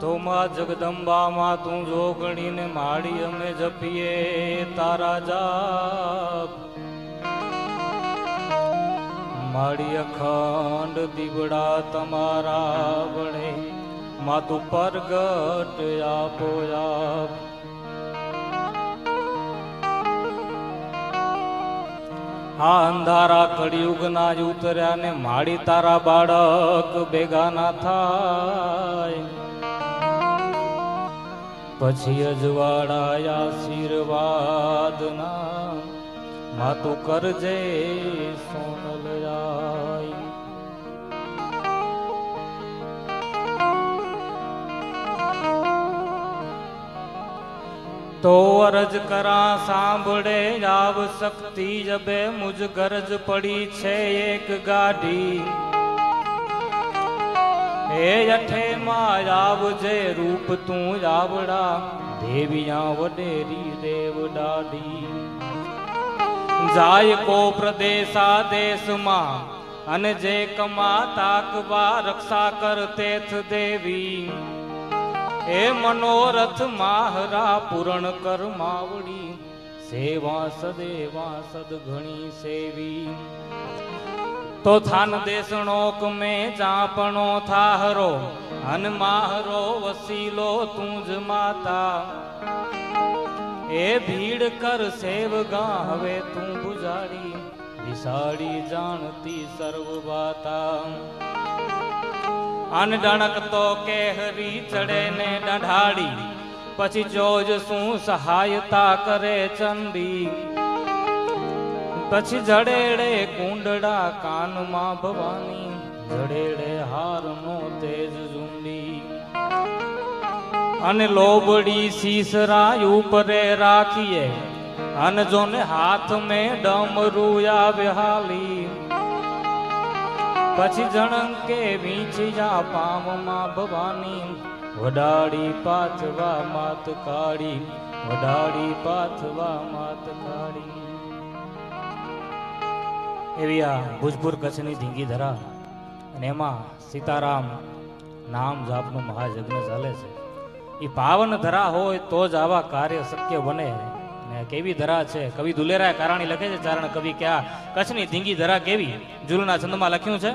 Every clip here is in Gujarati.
તો માં જગદંબામાં તું જોગણીને માડી અમે જપીએ, તારા જાપ. માડી અખંડ દીવડા તમારા વડે માં તું પરગટ આપો આપ. આ અંધારા કળિયુગના જ ઉતર્યા ને માડી તારા બાળક ભેગા ના થાય. પછી અજવાળા આશીર્વાદ ના માતું કરજે સોનલ રાય તો અરજ કરા સાંભળે, આવ શક્તિ જબે, મુજ ગરજ પડી છે એક ગાડી. હે અઠે માં આવજે રૂપ તું જાવડા દેવિયા વડેરી દેવ દાડી જાય કો પ્રદેશા દેશમાં અને જે કમા તાકવા રક્ષા કર તેથ દેવી. એ મનોરથ માહરા પૂરણ કર માવડી, સેવા સદેવા સદઘણી સેવી. તો થાન દેશણો કમે ચાપણો થાહરો અન માહરો વસીલો તું જ માતા. એ ભીડ કર સેવગા હવે તું બુજાડી વિસાડી જાણતી સર્વ વાતા. અન ડણક તો કેહરી ચડે ને ડઢાડી પછી જોજ શું સહાયતા કરે ચંડી. પછી જડેડે કુંડડા કાનમાં ભવાની, જડેડે હારનો તેજ ઝુંડી. અને લોબડી સીસરા ઉપરે રાખીએ, અને જોને હાથ મેં ડમરું આવે હાલી. પછી જણંકે વીંચી જા પામમાં ભવાની વડાડી પાથવા માત કાઢી વડાડી પાથવા માત કાળી એવી આ ભુજપુર કચ્છની ધીંગી ધરા અને એમાં સીતારામ નામ જાપનું મહાયજ્ઞ ચાલે છે. એ પાવન ધરા હોય તો જ આવા કાર્ય શક્ય બને. ને કેવી ધરા છે? કવિ દુલેરાય કારાણી લખે છે ચારણ કવિ કે આ કચ્છની ધીંગી ધરા કેવી? જુલના છંદમાં લખ્યું છે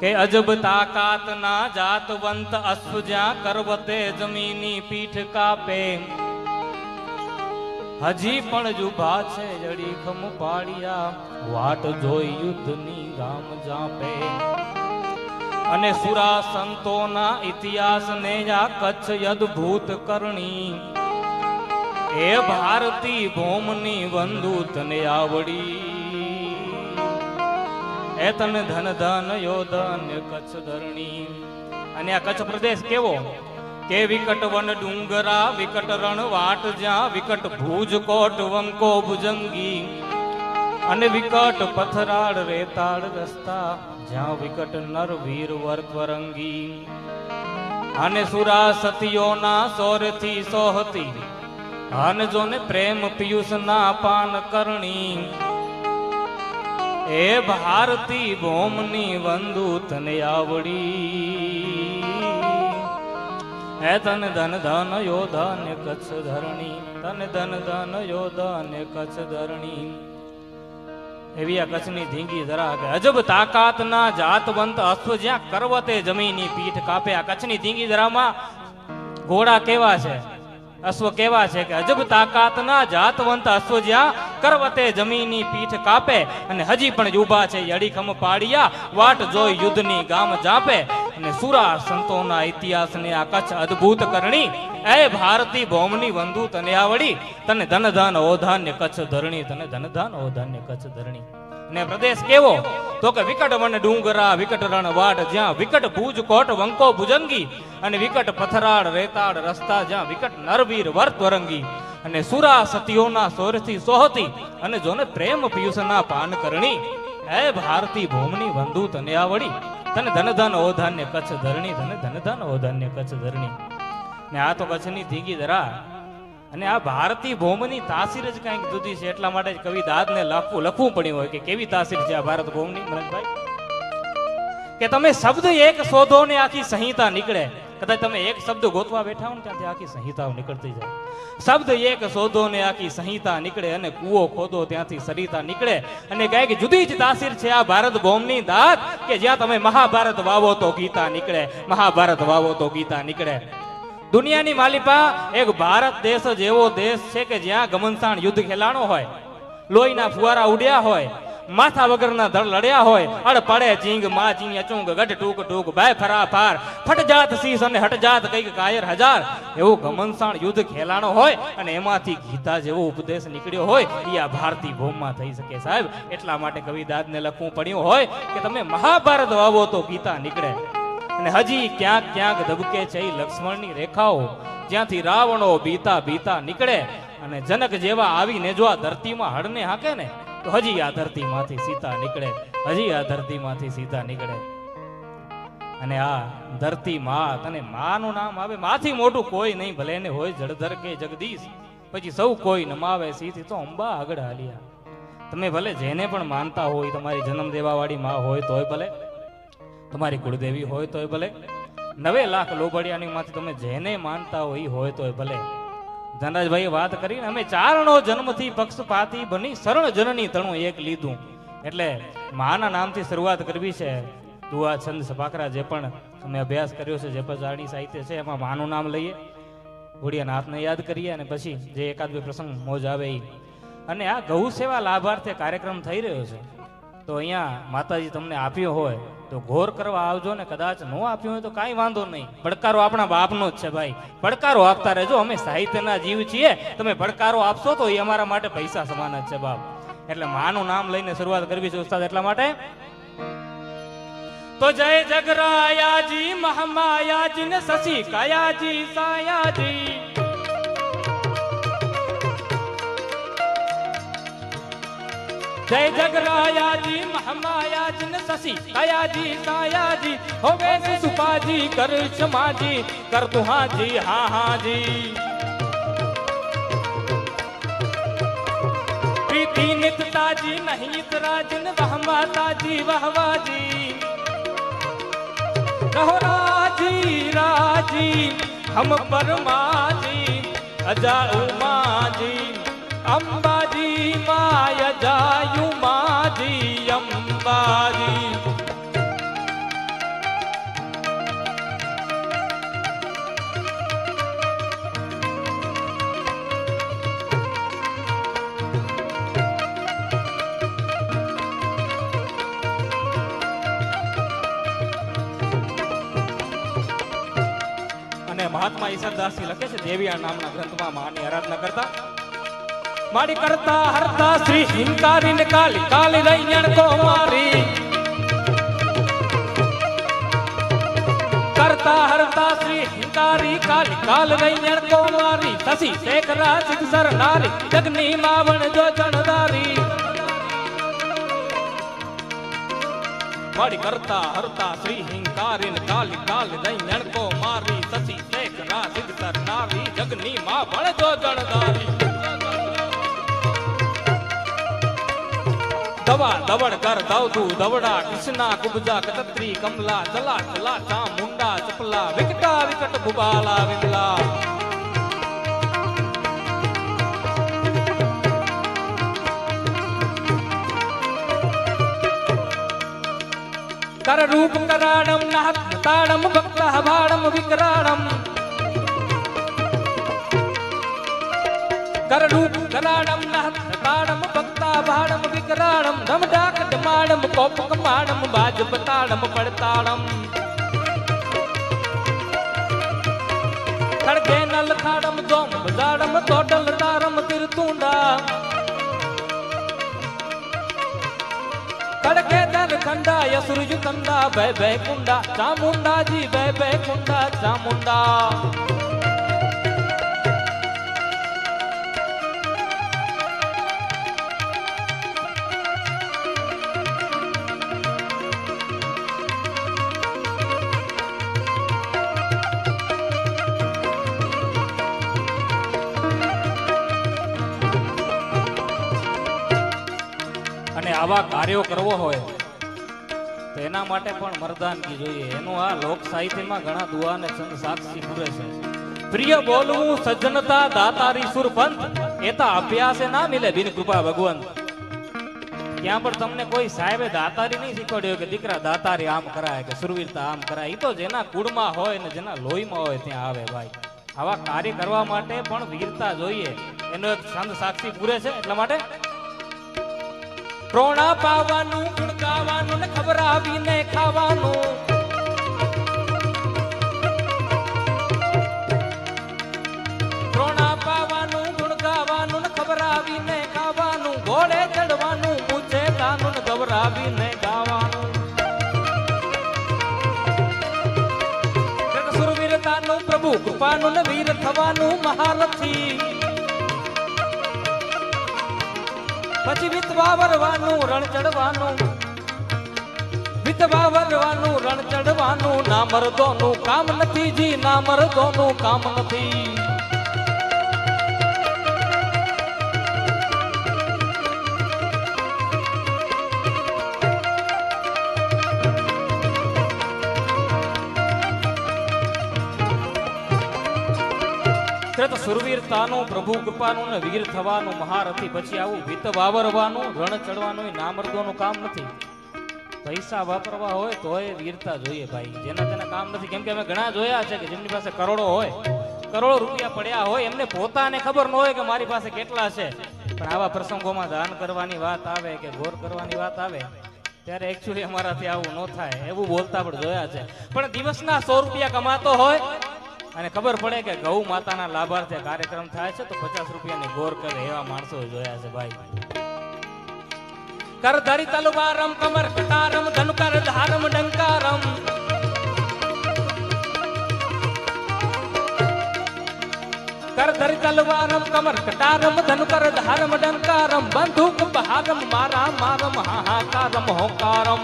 કે અજબ તાકાત ના જાતવંત અશ્વ જ્યાં કરવતે જમીની પીઠ કાપે. હજી પણ જુભા છે જડી ખમ પાડિયા વાટ જોઈ યુદ્ધની ગામ જાપે. અને સુરા સંતોના ઇતિહાસ ને આ કચ્છ અદભૂત કરણી. એ ભારતી ભૌમની વંદુ તને આવડી. એ તને ધન ધન યોધન કચ્છ ધરણી. અને આ કચ્છ પ્રદેશ કેવો? કે વિકટ વન ડુંગરા, વિકટ રણ વાટ જ્યાં, વિકટ ભુજ કોટ વંકો ભુજંગી. અને વિકટ પથરાળ રેતાળ રસ્તા, જ્યાં વિકટ નર વીર વર્તવરંગી અને સુરા સતીઓના સોરથી સોહતી. અને જોને પ્રેમ પિયુષ ના પાન કરણી. એ ભારતી ભોમની વંદુ તને આવડી. હે તન ધન ધન યોધન કચ્છ ધરણી. તન ધન ધન યોધન કચ્છ ધરણી. એવી આ કચ્છની ધીંગી ધરા કે અજબ તાકાત ના જાતવંત અશ્વ જ્યાં કરવતે જમીની પીઠ કાપે. આ કચ્છની ધીંગી ધરામાં ઘોડા કેવા છે? અશ્વ કેવા છે કે અજબ તાકાત ના જાતવંત અશ્વ જ્યાં કરવતે જમીની પીઠ કાપે અને હજી પણ ઊભા છે અડીખમ પાડિયા વાટ જોઈ યુદ્ધની ગામ જાપે. અને સુરા સંતોના ઇતિહાસને આ કચ્છ અદ્ભુત કરણી. એ ભારતી ભૌમની વંદુ તને આવડી તને ધન ધન ઓધાન્ય કચ્છ ધરણી, તને ધન ધન ઓધાન્ય કચ્છ ધરણી. ને પ્રદેશ કેવો તો કે વિકટ વન ડુંગરા, વિકટ રણ વાટ જ્યાં વિકટ ભુજ, કોટ, વંકો, ભુજંગી અને વિકટ પથરાળ, રેતાળ, રસ્તા, જ્યાં વિકટ નરવીર વર્ત વરંગી અને સુરા સતીઓના સોરથી સોહતી અને જોને પ્રેમ પિયુષના પાન કરણી. હે ભારતી ભૂમની વંદુ તને આવડી, તને ધન ધન ઓધાન્ય કચ્છ ધરણી તને ધન ધન ઓધાન્ય કચ્છ ધરણી. ને આ તો કચ્છની ધીગી ધરા. અને આ ભારતીય ભૌમની તાસીર જ કંઈક જુદી છે, એટલા માટે જ કવિ દાદને લખવું લખવું પડ્યું હોય કે કેવી તાસીર છે આ ભારત ભૌમની, મનનભાઈ? કે તમે શબ્દ એક શોધો ને આખી સંહિતા નીકળે. કદાચ તમે એક શબ્દ ગોતવા બેઠા હો ને ત્યાંથી આખી સંહિતાઓ નીકળતી જાય. શબ્દ એક શોધો ને આખી સંહિતા નીકળે અને કૂવો ખોદો ત્યાંથી સરિતા નીકળે. અને કંઈક જુદી જ તાસીર છે આ ભારત ભૌમની દાત કે જ્યાં તમે મહાભારત વાવો તો ગીતા નીકળે. મહાભારત વાવો તો ગીતા નીકળે. દુનિયાની માલિપા એક ભારત દેશ જ એવો દેશ છે કે જ્યાં ગમનસાણ યુદ્ધ ખેલાણો હોય, લોહીના ફુવારા ઉડ્યા હોય, માથા વગરના ધડ લડ્યા હોય અડ પડે ચીંગ મા ચીંગ અચુંગ, ગઢ ટૂક ટૂક ભાઈ ફરા ફાર ફટ જાત શીશ અને હટ જાત કંઈક કાયર હજાર. એવું ઘમનસાણ યુદ્ધ ખેલાણો હોય અને એમાંથી ગીતા જેવો ઉપદેશ નીકળ્યો હોય એ આ ભારતીય ભૂમમાં થઈ શકે સાહેબ. એટલા માટે કવિદાદને લખવું પડ્યું હોય કે તમે મહાભારત વાવો તો ગીતા નીકળે. અને હજી ક્યાંક ક્યાંક ધબકે છે ઈ લક્ષ્મણની રેખાઓ. જ્યાંથી રાવણો બીતા બીતા નીકળે અને જનક જેવા આવીને જો આ ધરતીમાં હળને હાકે ને, તો હજી આ ધરતીમાંથી સીતા નીકળે, હજી આ ધરતીમાંથી સીતા નીકળે. અને આ ધરતી માં તને માનું નામ આવે, માથી મોટું કોઈ નહીં, ભલે ને હોય જળધર કે જગદીશ, પછી સૌ કોઈ નમાવે સીથી તો અંબા આગળ હાલ્યા. તમે ભલે જેને પણ માનતા હોય, તમારી જન્મ દેવાવાળી માં હોય તોય ભલે તમારી કુળદેવી હોય તોય ભલે. નવે લાખ લોબડિયાની માંથી તમે જેને માનતા હોય હોય તોય ભલે. ધનરાજભાઈએ વાત કરીને અમે ચારણો જન્મથી પક્ષપાતી બની શરણ જનની તણું એક લીધું. એટલે માના નામથી શરૂઆત કરવી છે. દુઆ છંદ સપાકરા જે પણ અમે અભ્યાસ કર્યો છે, જે પણ જાણી સાહિત્ય છે, એમાં માનું નામ લઈએ. ઘોડિયાનાથને યાદ કરીએ અને પછી જે એકાદ બે પ્રસંગ મોજ આવે એ અને આ ગૌ સેવા લાભાર્થે કાર્યક્રમ થઈ રહ્યો છે. તો અહીંયા માતાજી તમને આપ્યો હોય તો ઘોર કરવા આવજો ને કદાચ ન આપ્યું હોય તો કાંઈ વાંધો નહીં. પડકારો આપણા બાપનો જ છે ભાઈ. પડકારો આપતા રહેજો, અમે સાહિત્યના જીવ છીએ. તમે પડકારો આપશો તો એ અમારા માટે પૈસા સમાન જ છે બાપ. એટલે માનું નામ લઈને શરૂઆત કરવી છે ઉસ્તાદ એટલા માટે. તો જય જગરાયાજી મહામાયાજી ને શશી કાયાજી, સાયાજી. જય જગરાયાજી મહમાયાજી ને સસી કયાજી સાયાજી હોવે સુપાજી, કર ક્ષમાજી, કર તું હાજી, હા હાજી. પ્રીતિ નિતતાજી નહીં તરાજન વહમાતાજી વહવાજી રહો રાજી રાજી, હમ પરમાજી અજા ઉમાજી અંબા માય જાયુ માજી અંબાજી. મહાત્મા ઈશ્વરદાસજી લખે છે દેવી આ નામના ગ્રંથમાં માની આરાધના કરતા. મારી કરતા હરતા શ્રી હિંકારી ને કાલી કાલી રૈયણ કો મારી કરતા હરતા શ્રી હિંકારી કાલી, કાલ રૈયણ કો મારી સસી શેખ રાજ સરનારી જગની માવણ જો જણદારી મારી કરતા હરતા શ્રી હિંકારી ને કાલી, કાલ રૈયણ કો મારી સસી શેખ રાજ સરનારી જગની માવણ જો જણદારી દવા દવડ કર દવતું દવડા કૃષ્ણા કુબજા કતત્રી કમલા ચલા ચલા ચા મુંડા ચપલા વિકટા વિકટ ભુબાલા વિમલા કર રૂપ કરાડમ નાથ તાડમ ભક્ત હવાડમ વિકરાડમ કરડું કરાડમ નાથ તાડમ ભક્તા ભાડમ વિકરાડમ ધમ ડાક ધમાડમ કોપ કમાડમ બાજ બતાડમ પડતાડમ. ખડકે નલ ખાડમ, જોમ બજાડમ, તોડલ તારમ, તિરતુંડા. ખડકે ધન ખંડા યસુરજ કંડા, ભય ભય કુંડા, ચામુંડાજી, ભય ભય કુંડા, ચામુંડા. આવા કાર્યો કરવો હોય, તો એના માટે પણ મરદાનગી જોઈએ. એનું આ લોક સાહિત્યમાં ઘણા દુઆ અને સાક્ષી પૂરે છે. પ્રિય બોલવું સજ્જનતા દાતારી સુરપંથ એ તો અભ્યાસે ના મિલે બિન કૃપા ભગવંત. ત્યાં પણ તમને કોઈ સાહેબે દાતારી નહીં શીખવાડ્યો કે દીકરા દાતારી આમ કરાય કે સુરવીરતા આમ કરાય. એ તો જેના કુળમાં હોય ને જેના લોહીમાં હોય ત્યાં આવે ભાઈ. આવા કાર્ય કરવા માટે પણ વીરતા જોઈએ. એનો એક સંત સાક્ષી પૂરે છે. એટલા માટે પ્રોણા પાવાનું ગુણ ગાવાનું ને ખબરાવીને ખાવાનું. પ્રોણા પાવાનું ગુણ ગાવાનું ને ખબરાવીને ખાવાનું. ઘોડે ચડવાનું, પૂછે તાનું ને ગવરાવીને ગાવાનું સુરવીરતાનું પ્રભુ, કૃપાનું ને વીર થવાનું મહારથી. પછી વિતવા વરવાનું રણ ચડવાનું. વિતવા વરવાનું રણ ચડવાનું. ના મરદોનું કામ નથી જી, ના મરદોનું કામ નથી. સુરવીરતાનું પ્રભુ કૃપાનું ને વીર થવાનું, મહારથી પછી આવું વિત વાવરવાનું, રણ ચડવાનું, એ નામર્દોનું કામ નથી. પૈસા વાપરવા હોય તોય વીરતા જોઈએ ભાઈ. જેના તેના કામ નથી, કેમ કે અમે ઘણા જોયા છે કે જેમની પાસે કરોડો હોય, કરોડો રૂપિયા પડ્યા હોય, એમને પોતાને ખબર ન હોય કે મારી પાસે કેટલા છે. પણ આવા પ્રસંગોમાં દાન કરવાની વાત આવે કે ગોર કરવાની વાત આવે, ત્યારે એકચ્યુઅલી અમારાથી આવું ન થાય. એવું બોલતા પણ જોયા છે. પણ દિવસના સો રૂપિયા કમાતો હોય અને ખબર પડે કે ગૌ માતાના લાભાર્થે કાર્યક્રમ થાય છે, તો પચાસ રૂપિયાની ગોર કરે એવા માણસો જોયા છે ભાઈ. કર ધરી તલવારમ, કમર કટારમ, ધનુકર ધારમ, ડંકારમ. કર ધરી તલવારમ, કમર કટારમ, ધનુકર ધારમ, ડંકારમ. બંદૂક બહારમ મારા મારમ, હાહાકારમ, હોકારમ.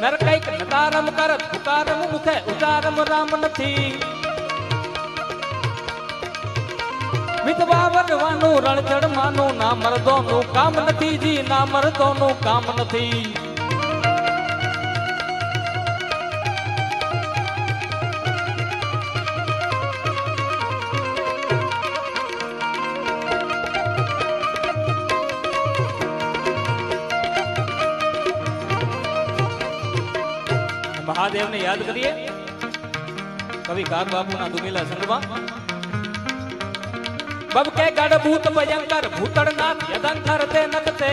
નર કંઈક નકારમ કરત પુકારમ મુખે ઉદારમ રામ નથી વિધવા વરવાનું રણછડ માનું ના મરદોનું કામ નથી જી ના મરદોનું કામ નથી. મહાદેવને યાદ કરીએ. કવિ કાગ બાપુના દુમિલા સંગમાં બબકે ગઢ ભૂત ભયંકર ભૂતળનાથ યદંકર તે નખતે.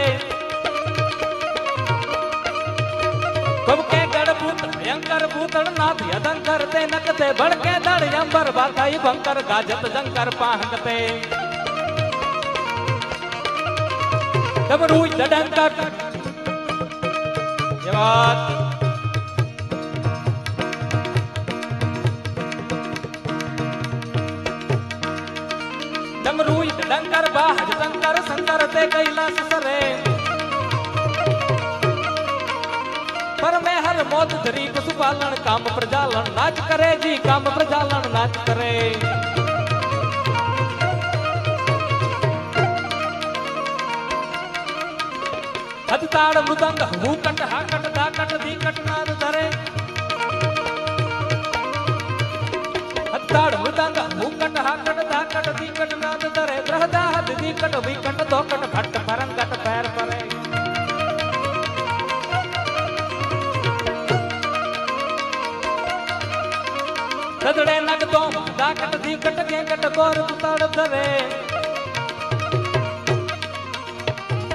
બબકે ગઢ ભૂત ભયંકર ભૂતળનાથ યદંકર તે નખતે. ભડકે દળ અંબર બાધાઈ ભંકર ગાજત જંકર પાહકતે ડબરૂ દડંકર. જે ડંકર બાહજ શંકર શંકર તે કૈલાસ સરે પરમે હર મોત ધરી પશુપાલન કામ પ્રજાલન નાચ કરે જી કામ પ્રજાલન નાચ કરે હદતાળ મૃદંગ હુકટ હાકટ દાકટ દીકટ નાદ ધરે હત્તાડ મૃદંગ દીકટ નાદ ધરે દ્રહદા હદ દીકટ વિકટ દોકટ ભટ્ટ ફરંગટ પેર પરે. તદડે નગ દોમ દાકટ દીકટ કેકટ ગોર ઉતાડ ધરે.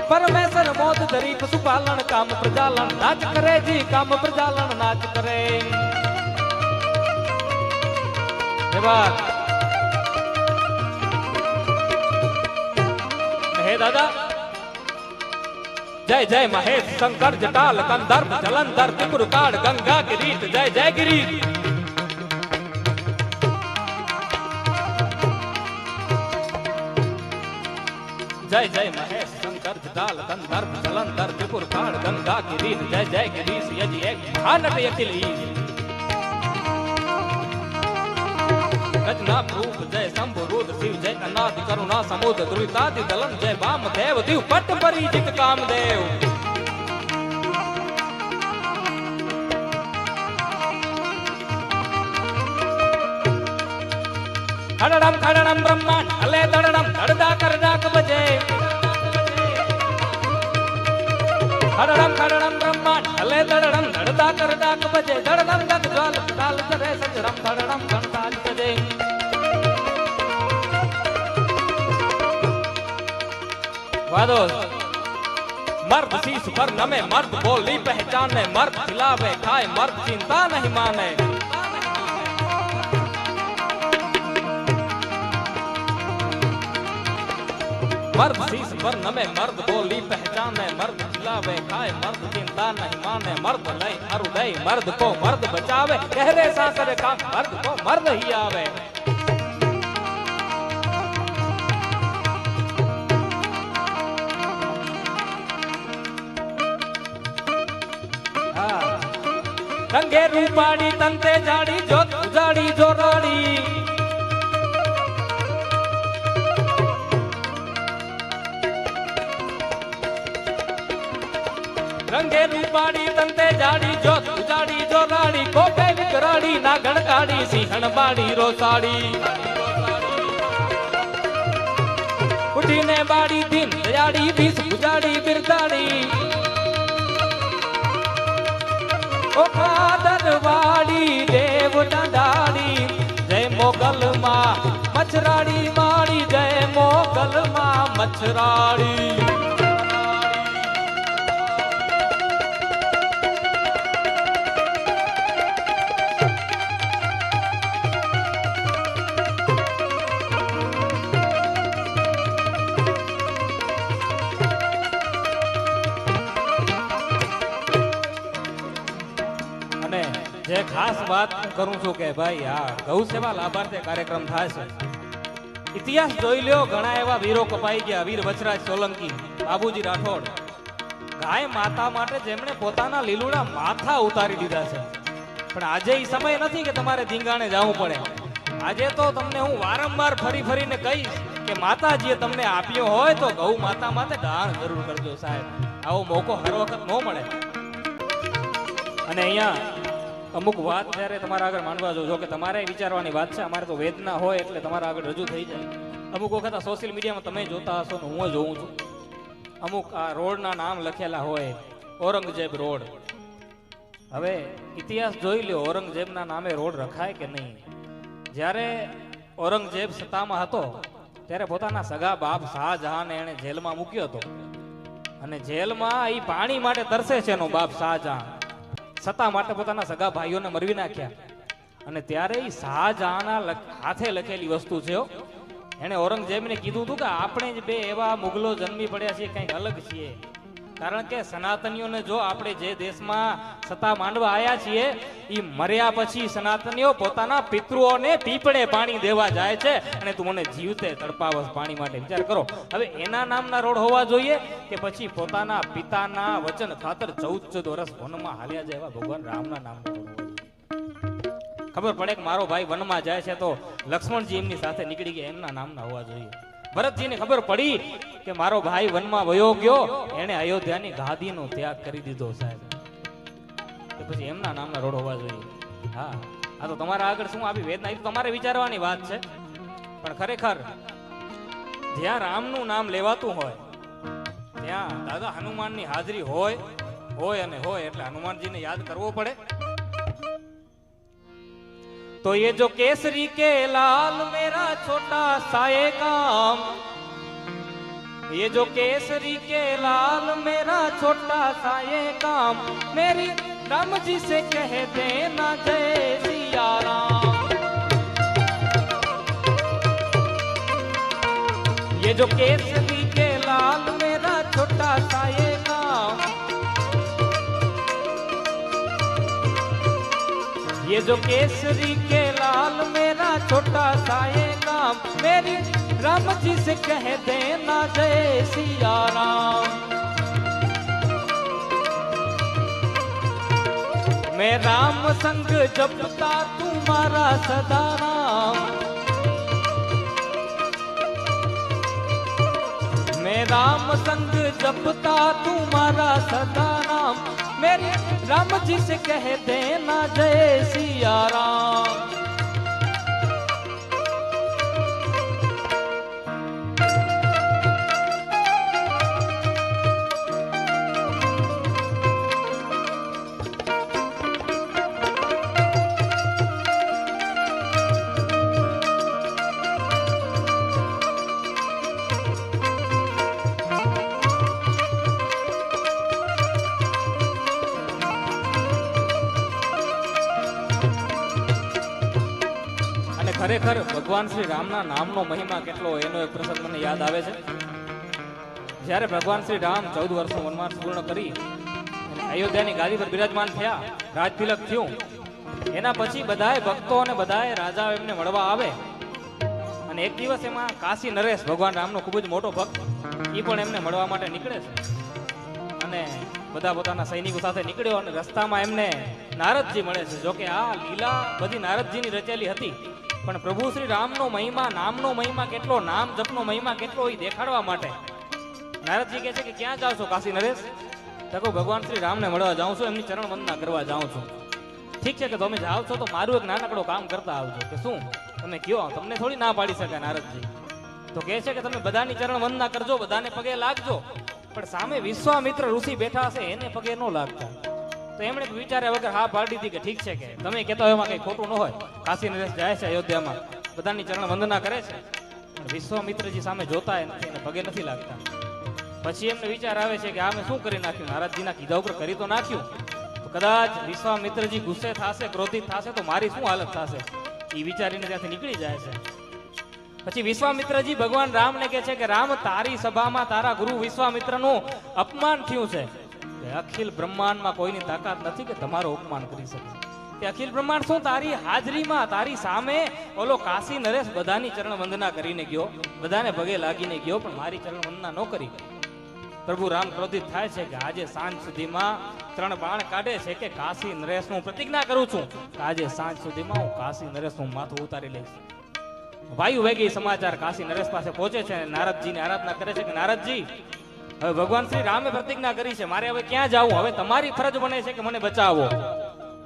પરમેશ્વર મોત ધરી, પશુપાલન, કામ, પ્રજાલન, નાચ કરે જી, કામ, પ્રજાલન, નાચ કરે. એ વાત હે દાદા? જય જય મહેશ શંકર જટાલ કંદર્પ જલંધર ત્રિપુર કાળ ગંગા કિરીટ, જય જય ગિરી જય જય મહેશ શંકર જટાલ કંદર્પ જલંધર ત્રિપુર કાળ ગંગા કિરીટ, જય જય ગિરીશ યજી એક મહાનટ ઈશ ગજના ભૂપ, જય શંભુ રુદ્ર શિવ, જય અનાદિ, કરુણા સમુદ દ્રુતાદિ દલન જય વામ દેવ, દીવ, પટ, પરિચિત, કામદેવ. ખડડમ ખડડમ, બ્રહ્માંડ, હલે, દડડમ દડદા કરડાક બજે ખડડમ ખડડમ, બ્રહ્માંડ, હલે, દડડમ દડદા કરડાક બજે ધડડમ દગ જ્વાલ તાલ કરે, સજરમ, ધડડમ ગણતાલ વાદો. મર્દ શીશ પર નમે, મર્દ બોલી પહેચાને, મર્દ ખिलावे ખાય, મર્દ ચિંતા નહીં માને. મર્દ શીશ પર નમે, મર્દ બોલી પહેચાને, મર્દ ખिलावे ખાય, મર્દ ચિંતા નહીં માને. મર્દ લઈ, અરુદય, મર્દ કો મર્દ બચાવે. કહેરે સાસરે કામ, મર્દ કો મર્દ હી આવે રંગે રૂપાડી તંતે જાડી જોત ઉજાડી જોરાડી રંગે રૂપાડી તંતે જાડી જોત ઉજાડી જોરાડી કોપે વિકરાડી ના ગણકાડી સિંહણ બાડી રોસાડી ઉઠીને બાડી દિન દયાડી બીસ ઉજાડી બિરદાડી ઓખાદરવાડી દેવ દાડી જય મોગલમાં મચરાડી માડી જય મોગલમાં મચરાડી ખાસ વાત કરું છું કે ભાઈ આ ગૌ સેવા લાભાર્થી કાર્યક્રમ થાય છે. ઇતિહાસ જોઈ લ્યો, ઘણા એવા વીરો કપાઈ ગયા. વીર વચરાજ સોલંકી, બાબુજી રાઠોડ. ગાય માતા માટે જેમણે પોતાના લીલુડા માથા ઉતારી દીધા છે. પણ આજે એ સમય નથી કે તમારે ધીંગાણે જવું પડે. આજે તો તમને હું વારંવાર ફરી ફરીને કહીશ કે માતાજીએ તમને આપ્યો હોય તો ગૌ માતા માટે દાન જરૂર કરજો સાહેબ. આવો મોકો હર વખત ન મળે. અને અહીંયા અમુક વાત જ્યારે તમારા આગળ માનવા જો કે તમારે વિચારવાની વાત છે, અમારે તો વેદના હોય એટલે તમારા આગળ રજૂ થઈ જાય. અમુક વખત આ સોશિયલ મીડિયામાં તમે જોતા હશો ને હું જોઉં છું. અમુક આ રોડના નામ લખેલા હોય, ઔરંગઝેબ રોડ. હવે ઇતિહાસ જોઈ લ્યો ઔરંગઝેબના નામે રોડ રખાય કે નહીં? જ્યારે ઔરંગઝેબ સત્તામાં હતો, ત્યારે પોતાના સગા બાપ શાહજહાંને એણે જેલમાં મૂક્યો હતો. અને જેલમાં એ પાણી માટે તરસે છે એનો બાપ શાહજહાં સત્તા માટે પોતાના સગા ભાઈઓને મરવી નાખ્યા અને ત્યારે એ શાહજહાંના હાથે લખેલી વસ્તુ છે. એણે ઔરંગઝેબને કીધું હતું કે આપણે જ બે એવા મુગલો જન્મી પડ્યા છીએ, કંઈક અલગ છીએ કારણ કે સનાતનીઓને જો આપણે જે દેશમાં સત્તા માંડવા આવ્યા છીએ એ મર્યા પછી સનાતનીઓ પોતાના પિતૃઓને પીપળે પાણી દેવા જાય છે અને તું મને જીવતે તડપાવસ પાણી માટે વિચાર કરો. હવે એના નામના રોડ હોવા જોઈએ કે પછી પોતાના પિતાના વચન ખાતર ચૌદ ચૌદ વર્ષ વનમાં હાલ્યા જાય એવા ભગવાન રામના નામના ખબર પડે કે મારો ભાઈ વનમાં જાય છે તો લક્ષ્મણજી એમની સાથે નીકળી ગયા એમના નામના હોવા જોઈએ. ભરતજીને ખબર પડી કે મારો ભાઈ વનમાં વયો ગયો. એને અયોધ્યાની ગાદીનો ત્યાગ કરી દીધો સાહેબ. તો પછી એમના નામના રોડ હોવા જોઈએ. હા, આ તો તમારા આગળ શું આવી વેદના? એ તો તમારે વિચારવાની વાત છે. પણ ખરેખર, જ્યાં રામનું નામ લેવાતું હોય, ત્યાં દાદા હનુમાનની હાજરી હોય હોય અને હોય એટલે હનુમાનજીને યાદ કરવો પડે. तो ये जो केसरी के लाल मेरा छोटा साए काम। ये जो केसरी के लाल मेरा छोटा साए काम। मेरी राम जी से कह देना जय सिया राम ये जो केसरी जो केसरी के लाल मेरा छोटा सा ये मेरी राम जी से कह देना जय सिया राम मैं राम संग जपता तुम्हारा सदा राम मैं राम संग जपता तुम्हारा सदा राम मेरे राम जी से कह देना जय सिया राम ખરેખર ભગવાન શ્રી રામના નામનો મહિમા કેટલો એનો એક પ્રસંગ મને યાદ આવે છે. જ્યારે ભગવાન શ્રી રામ ચૌદ વર્ષનો વનવાસ પૂર્ણ કરી અયોધ્યાની ગાદી પર બિરાજમાન થયા, રાજતિલક થયું. એના પછી બધાએ ભક્તો અને બધાએ રાજા એમને મળવા આવે. અને એક દિવસ એમાં કાશી નરેશ ભગવાન રામનો ખૂબ જ મોટો ભક્ત, એ પણ એમને મળવા માટે નીકળે છે. અને બધા પોતાના સૈનિકો સાથે નીકળ્યો અને રસ્તામાં એમને નારદજી મળે છે. જોકે આ લીલા બધી નારદજીની રચેલી હતી. પણ પ્રભુ શ્રી રામનો મહિમા, નામનો મહિમા કેટલો, નામ જપનો મહિમા કેટલો એ દેખાડવા માટે? નારદજી કહે છે કે ક્યાં જાઓ છો કાશી નરેશ? તકો ભગવાન શ્રી રામને મળવા જાઉં છું, એમની ચરણ વંદના કરવા જાઉં છું. ઠીક છે કે તમે જાઓ છો તો મારું એક નાનકડો કામ કરતા આવજો. કે શું? તમે કયો, તમને થોડી ના પાડી શકાય નારદજી. તો કહે છે કે તમે બધાની ચરણ વંદના કરજો, બધાને પગે લાગજો. પણ સામે વિશ્વામિત્ર ઋષિ બેઠા હશે, એને પગે ન લાગતા. તો એમણે વિચાર્યા વગર હા પાડી દીધી કે ઠીક છે કે તમે કહેતા હોય એમાં કઈ ખોટું ન હોય. કાશી નરેશ જાય છે અયોધ્યામાં. બધાની ચરણ વંદના કરે છે. વિશ્વામિત્રજી સામે જોતા નથી અને પગે નથી લાગતા. પછી એમને વિચાર આવે છે કે આ મેં શું કરી નાખ્યું? નારદજીના કીધા ઉપર કરી તો નાખ્યું. કદાચ વિશ્વામિત્રજી ગુસ્સે થશે, ક્રોધિત થશે, તો મારી શું હાલત થશે? એ વિચારીને ત્યાંથી નીકળી જાય છે. પછી વિશ્વામિત્રજી ભગવાન રામને કહે છે કે, રામ, તારી સભામાં તારા ગુરુ વિશ્વામિત્રનું અપમાન થયું છે. કે અખિલ બ્રહ્માંડમાં કોઈની તાકાત નથી કે તમારો અપમાન કરી શકે. કે અખિલ બ્રહ્માંડ શું તારી હાજરીમાં, તારી સામે? ઓલો કાશી નરેશ બધાની ચરણ વંદના કરીને ગયો. બધાને પગે લાગીને ગયો, પણ મારી ચરણ વંદના ન કરી પ્રભુ રામ ક્રોધિત થાય છે કે આજે સાંજ સુધીમાં ત્રણ બાણ કાઢે છે કે કાશી નરેશ હું પ્રતિજ્ઞા કરું છું કે આજે સાંજ સુધીમાં હું કાશી નરેશનું માથું ઉતારી લઈશ. વાયુ વેગી સમાચાર કાશી નરેશ પાસે પહોંચે છે અને નારદજીની આરાધના કરે છે કે નારદજી હવે ભગવાન શ્રી રામે પ્રતિજ્ઞા કરી છે, મારે હવે ક્યાં જવું? હવે તમારી ફરજ બને છે કે મને બચાવો.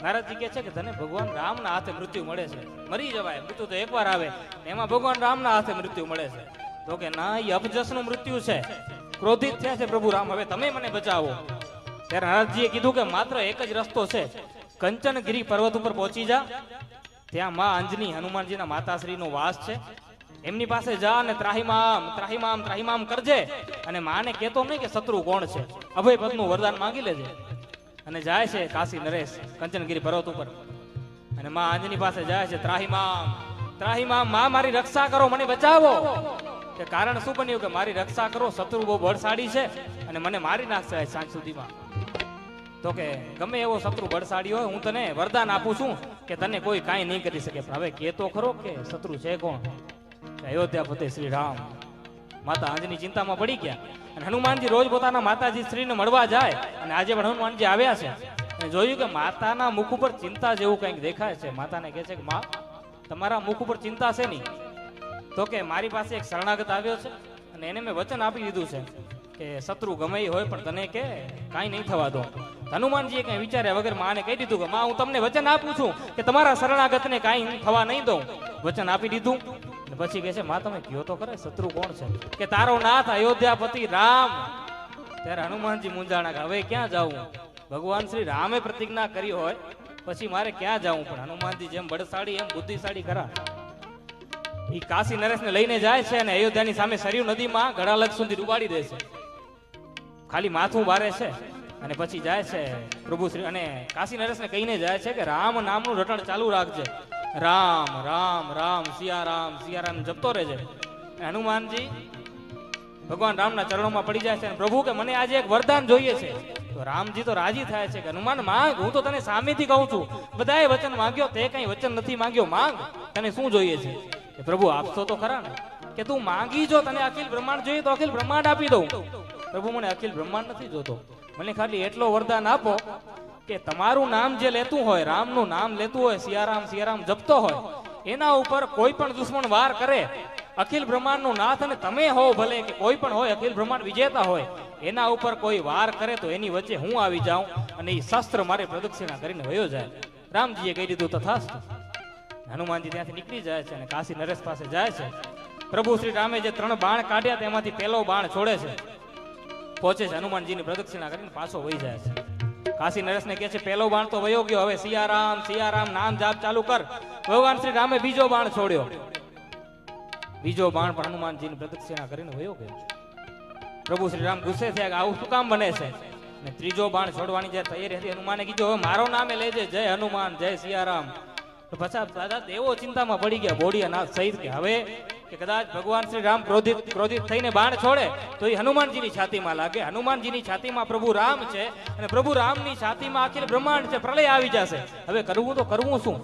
નારદજી કહે છે કે તને ભગવાન રામના હાથે મૃત્યુ મળે છે. મરી જવાય, મૃત્યુ તો એકવાર આવે. એમાં ભગવાન રામના હાથે મૃત્યુ મળે છે. તો કે ના એ અપજસનું મૃત્યુ છે. ક્રોધિત થયા છે પ્રભુ રામ, હવે તમે મને બચાવો. ત્યારે નારદજીએ કીધું કે માત્ર એક જ રસ્તો છે. કંચનગીરી પર્વત ઉપર પહોંચી જા. ત્યાં માં અંજની હનુમાનજીના માતાશ્રીનો વાસ છે. એમની પાસે જા અને ત્રાહિમામ ત્રાહિમામ, ત્રાહીમામ કરજે. અને માને કહેતો નહીં કે શત્રુ કોણ છે. અભય પદનું વરદાન માંગી લેજે. અને જાય છે કાશી નરેશ, કંચનગીરી પર્વત ઉપર. અને માં આંજની પાસે જાય છે ત્રાહિમામ. ત્રાહિમામ, માં મારી રક્ષા કરો, મને બચાવો. કે કારણ શું બન્યું? કે મારી રક્ષા કરો, શત્રુ બહુ બળશાળી છે. અને મને મારી નાખશે સાંજ સુધીમાં. તો કે ગમે એવો શત્રુ બળશાળી હોય, હું તને વરદાન આપું છું કે તને કોઈ કાંઈ નહીં કરી શકે. હવે કે તો ખરો કે શત્રુ છે કોણ? કે અયોધ્યા ફતેહ શ્રી રામ માતા આંજની ચિંતામાં પડી ગયા અને હનુમાનજી રોજ પોતાના માતાજી શ્રીને મળવા જાય અને આજે પણ હનુમાનજી આવ્યા છે. અને જોયું કે માતાના મુખ ઉપર ચિંતા જેવું કંઈક દેખાય છે. માતાને કહે છે કે, માં, તમારા મુખ ઉપર ચિંતા છે નહીં. તો કે, મારી પાસે એક શરણાગત આવ્યો છે અને એને મેં વચન આપી દીધું છે કે શત્રુ ગમે હોય પણ તને કે કાંઈ નહીં થવા દો. હનુમાનજીએ કંઈ વિચાર્યા વગર માને કહી દીધું કે, માં, હું તમને વચન આપું છું કે તમારા શરણાગતને કાંઈ થવા નહીં દઉં. વચન આપી દીધું પછી કહે છે, માં, તમે કયો તો કરે શત્રુ કોણ છે? કે તારો નાથ અયોધ્યાપતિ રામ. ત્યારે હનુમાનજી મૂંઝાણા કે હવે ક્યાં જાવું ભગવાન શ્રી રામે પ્રતિજ્ઞા કરી હોય, પછી મારે ક્યાં જવું પણ હનુમાનજી જેમ બળશાળી, એમ બુદ્ધિશાળી ખરા. એ કાશી નરેશને લઈને જાય છે અને અયોધ્યાની સામે સરયુ નદીમાં ગળાલગ સુધી ડુબાડી દે છે. ખાલી માથું બારે છે. અને પછી જાય છે પ્રભુ શ્રી, અને કાશી નરેશને કહીને જાય છે કે રામ નામનું રટણ ચાલુ રાખજે. રામ રામ રામ, સિયારામ સિયારામ જપતો રહેજે. હનુમાનજી ભગવાન રામના ચરણોમાં પડી જાય છે પ્રભુ કે મને આજે એક વરદાન જોઈએ છે. તો રામજી તો રાજી થાય છે કે હનુમાન, માંગ, હું તો તને સામેથી કહું છું. બધાએ વચન માંગ્યો, તે કઈ વચન નથી માંગ્યો, માંગ. તને શું જોઈએ છે? કે પ્રભુ, આપશો તો ખરા ને? કે તું માંગી જો તને અખિલ બ્રહ્માંડ જોઈએ તો અખિલ બ્રહ્માંડ આપી દઉં. પ્રભુ મને અખિલ બ્રહ્માંડ નથી જોતો. મને ખાલી એટલો વરદાન આપો કે તમારું નામ જે લેતું હોય, રામનું નામ લેતું હોય, સિયારામ સિયારામ જપતો હોય, એના ઉપર કોઈ પણ દુશ્મન વાર કરે, અખિલ બ્રહ્માંડનો નાથ અને તમે હો ભલે કે કોઈ પણ હોય, અખિલ બ્રહ્માંડ વિજેતા હોય, એના ઉપર કોઈ વાર કરે તો એની વચ્ચે હું આવી જાઉં અને એ શસ્ત્ર મારી પ્રદક્ષિણા કરીને વયો જાય. રામજીએ કહી દીધું તથા હનુમાનજી ત્યાંથી નીકળી જાય છે અને કાશી નરેશ પાસે જાય છે. પ્રભુ શ્રી રામે જે ત્રણ બાણ કાઢ્યા તેમાંથી પહેલો બાણ છોડે છે. પહોંચે છે. હનુમાનજીની પ્રદક્ષિણા કરીને પાછો વહી જાય છે. કાશી નરેશને કહે છે, પહેલો બાણ તો વયો ગયો. હવે સિયારામ સિયારામ, નામ જાપ ચાલુ કર. ભગવાન શ્રી રામે બીજો બાણ છોડ્યો. બીજો બાણ પણ હનુમાનજીની પ્રદક્ષિણા કરીને વયો ગયો પ્રભુ શ્રી રામ ગુસ્સે થયા કે, આવું શું કામ બને છે? ને ત્રીજો બાણ છોડવાની જ્યારે તૈયારી હતી, હનુમાને કીધું, હવે મારો નામે લેજે. જય હનુમાન, જય સિયારામ. તો પછી દાદા દેવો ચિંતામાં પડી ગયા બોડિયાનાથ સહિત કે હવે કે કદાચ ભગવાન શ્રી રામ ક્રોધિત ક્રોધિત થઈને બાણ છોડે, તો એ હનુમાનજીની છાતીમાં લાગે. હનુમાનજીની છાતીમાં પ્રભુ રામ છે અને પ્રભુ રામની છાતીમાં આખી બ્રહ્માંડ છે, પ્રલય આવી જશે. હવે કરવું તો કરવું શું?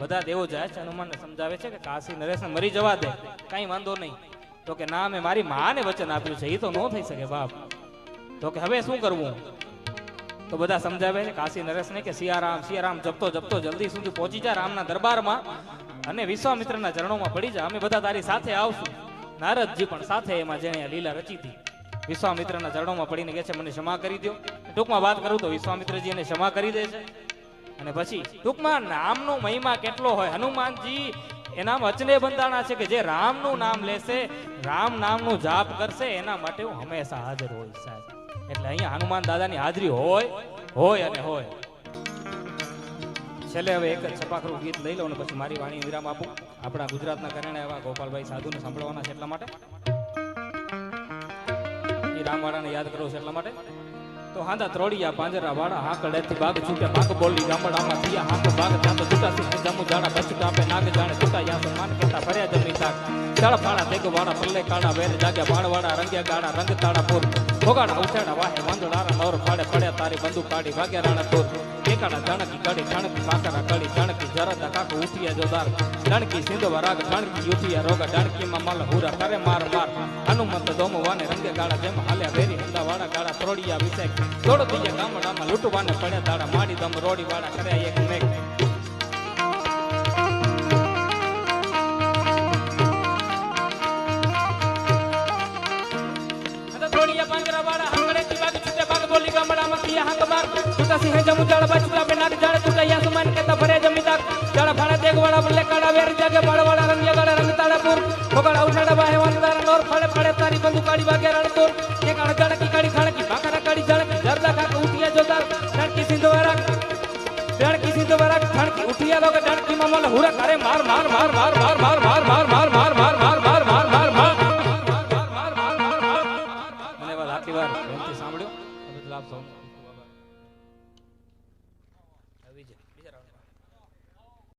બધા દેવો જાય છે, હનુમાનને સમજાવે છે કે કાશી નરેશને મરી જવા દે. કાંઈ વાંધો નહીં. તો કે ના, મેં મારી માને વચન આપ્યું છે એ તો ન થઈ શકે બાપ. તો કે હવે શું કરવું? તો બધા સમજાવે છે કાશી નરેશને કે સિયારામ સિયારામ જપતો જપતો જલ્દી સુધી પહોંચી જા રામના દરબારમાં અને વિશ્વામિત્રના ચરણોમાં પડી જા. અમે બધા તારી સાથે આવશું. નારદજી પણ સાથે એમાં જેણે લીલા રચી હતી. વિશ્વામિત્રના ચરણોમાં પડીને કહે છે, મને ક્ષમા કરી દો ટૂંકમાં વાત કરું તો વિશ્વામિત્રજી એને ક્ષમા કરી દે છે. અને પછી, ટૂંકમાં નામનો મહિમા કેટલો હોય? હનુમાનજી એના વચને બંધાણા છે કે જે રામનું નામ લેશે, રામ નામનું જાપ કરશે, એના માટે હું હંમેશા હાજર હોય સાહેબ. એટલે અહીંયા હનુમાન દાદાની હાજરી હોય હોય અને હોય. છેલ્લે હવે એક જ છપાખરું ગીત લઈ લઉં અને પછી મારી વાણી વિરામ આપું. આપણા ગુજરાતના કરણે એવા ગોપાલભાઈ સાધુને સાંભળવાના છે એટલા માટે. એ રામવાળાને યાદ કરો છે એટલા માટે. તો હાંદા ત્રોડિયા, પાંજરા વાળા હાકડેથી બાગ છૂટ્યા. બાગ બોલી, ગામડામાં થયા હાંક, બાગ ત્યાં તો છૂટાસી જમુ જાડા બસ કાપે નાગ જાણે છૂટા યાસ માન કરતા ફર્યા જમી તાક ચાળ ફાળા દેગ વાળા પલ્લે કાળા વેર જાગ્યા. બાણ વાળા રંગ્યા ગાળા, રંગ તાળા, પૂર. ભોગાડા ઉછાડા વાહે વાંદોડારા નવર ફાડે પડ્યા તારી બંદૂક કાઢી ભાગ્યા રાણા તો એકાડા જાણકી ગાડી જાણકી કાકરા કડી, જાણકી જરદા કાકો ઉઠિયા જોદાર જાણકી સિંધવા રાગ, જાણકી યુઠિયા રોગા, જાણકીમાં મલ હુરા કરે માર માર. હનુમંત દોમ વાને રંગે ગાળા, જેમ હાલ્યા વેરી હંદા વાળા ગાળા ત્રોડિયા વિષેક દોડો દીયા ગામડામાં, લૂંટવાને પડ્યા દાડા, માડી દમ રોડી વાળા કર્યા એક મેઘ. ગામડામાં થયા હાંગ માર છૂટા સિંહે જમુ જાળ બાચુકા બે નાગ જાણે છૂટા યા સુમાન કેતા ભરે જમીદાર જાળ ફાળે દેગ વાળા બલ્લે કાળા વેર જાગે બાળ વાળા રંગિયા ગાળા રંગ તાળાપુર ફોગાડા ઉછાડા બાહે વાંદારા નોર ફાળે ફાળે તારી બંદુ કાળી વાગે રણતોર એક અણ જાણકી કાળી ખાણકી ભાકરા કાળી જાણકી જરદા કાકા ઉઠિયા જોદાર જાણકી સિંધવારા જાણકી સિંધવારા જાણકી ઉઠિયા લોગ જાણકી મામલા હુરા કરે માર માર માર માર માર માર માર માર માર માર માર માર માર માર માર માર ધન્યવાદ આટલી વાર સાંભળ્યો લાભ સૌનો.